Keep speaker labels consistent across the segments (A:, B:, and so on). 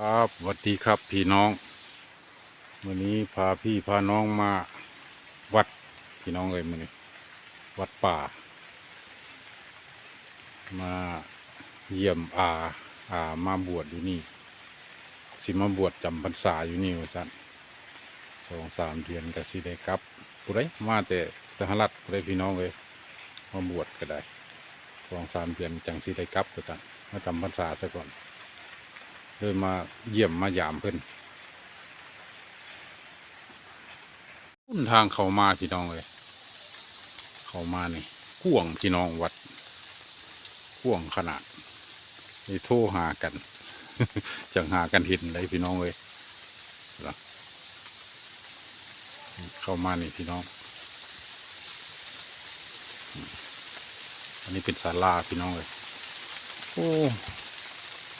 A: ครับสวัสดีครับพี่น้อง วันนี้พาพี่พาน้องมาวัดพี่น้องเลยมือนี้วัดป่า มาเยี่ยมอาอามาบวชอยู่นี่ สิมาบวชจำพรรษาอยู่นี่ว่าสันสองสามเดือนก็สิได้กลับผู้ใดมาแต่สหรัฐผู้ใดพี่น้องเลยมาบวชก็ได้สองสามเดือนจังสิได้กลับว่าสันมาจำพรรษาซะก่อน เลยมาเยี่ยมมายามเพิ่อนพุ่นทางเขามาพี่น้องเลยเขามานี่ก่วงพี่น้องวัดก่วงขนาดนี่โทรหากันจังหากันเห็นเลยพี่น้องเลยเข้ามานี่พี่น้อง อันนี้เป็นศาลาพี่น้องเลยโอ้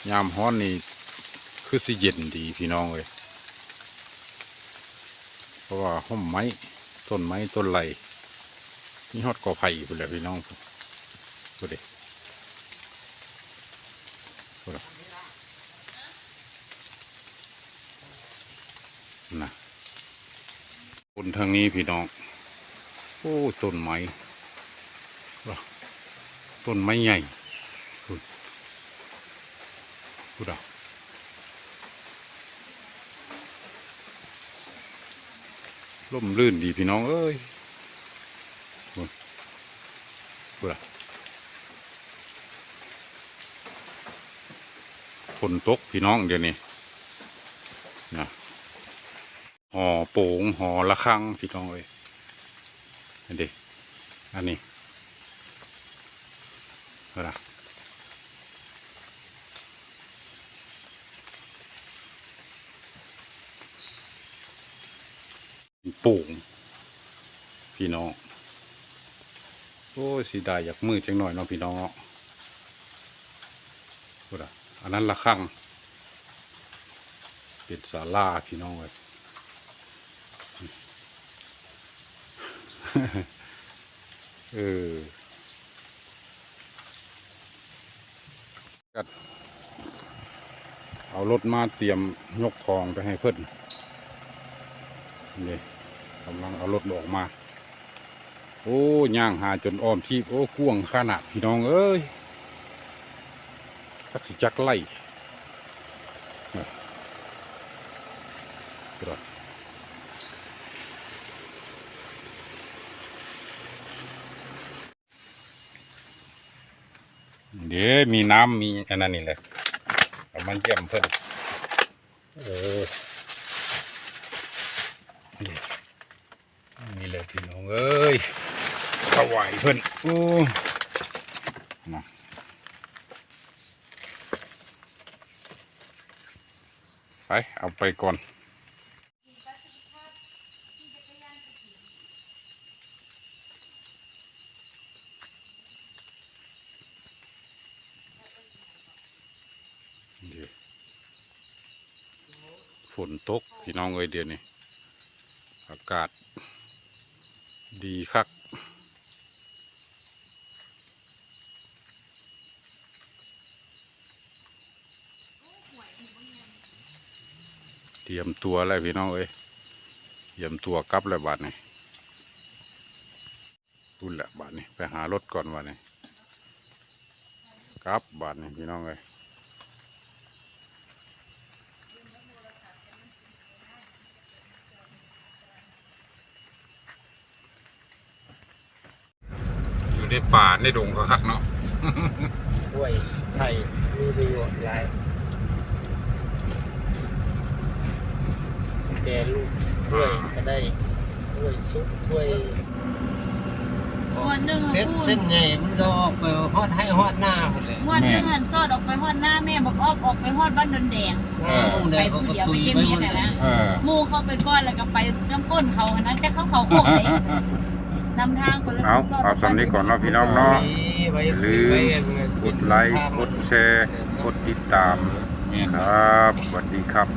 A: ยามฮ้อนนี่ คือสิเย็นดีพี่น้องเลยเพราะว่าห้อมไม้ต้นไม้ต้นไหลนี่ฮอดกอไผ่ไปแล้วพี่น้องพูดดิพูดดินะคนทางนี้พี่น้อง โอ้ต้นไม้ต้นไม้ใหญ่พูดพูด อะร่มรื่นดีพี่น้องเอ้ยพูดพูดอะฝนตกพี่น้องเดี๋ยวนี้นะห่อโป่งห่อละคังพี่น้องเอ้ยอันนี้อันนี้อาละ ป่งพี่น้อง โอ้ยสีดายอยากมือจังหน่อยเนาะพี่น้องเนาะพูดอะอันนั้นละคังเป็นศาลาพี่น้องเลยเออก็เอารถมาเตรียมยกของไปให้เพิ่นนี่ กำลังเอารถออกมา โอ้ย่างหาจนอ้อมทีบโอ้กวงขนาดพี่น้องเอ้ยสักสิจักไล่ครับเดี๋ยวมีน้ำมีอันนั้นนี่เลยเอามันเยี่ยมเพิ่นโอ้ นี่นี่เลยพี่น้องเอ้ยถวายเพิ่นโอ้มาไปเอาไปก่อนฝนตกพี่น้องเอ้ยเดี๋ยวนี้อากาศ ดีคักเตรียมตัวแล้วพี่น้องเอ้ยเตรียมตัวกลับแล้วบาดนี้พุ่นแหละบาดนี้ไปหารถก่อนบาดนี้กลับบาดนี้พี่น้องเอ้ย ในป่าในดงคักๆเนาะ
B: ด้วยไผ่มีประโยชน์หลายแกลูกด้วยก็ได้ด้วยซุปด้วย
C: งวดหนึ่ง
B: เส้น
C: พูด
B: เส้นใหญ่มันจะออกไปฮอดให้ฮอดหน้าหมดเลย
C: งวดหนึ่งหันซอดออกไปฮอดหน้าแม่บอกออกออกไปฮอดบ้านดอนแดง
A: เออ
C: ไปผู้เดียวไปเก็บเห็ดน่ะนะ
A: เออ
C: หมู่เข้าไปก้อนแล้วก็ไปน้ำก้นเขาอันนั้นจะเข้าเขาโค้งเลย นำทางคนละ
A: เอา
C: ซด
A: เอาสำนี้ก่อนเนาะพี่น้องเนาะ
B: ไว้
A: อย่าลืม
B: ไว้
A: กดไลค์กดแชร์กดติดตามครับสวัสดีครับ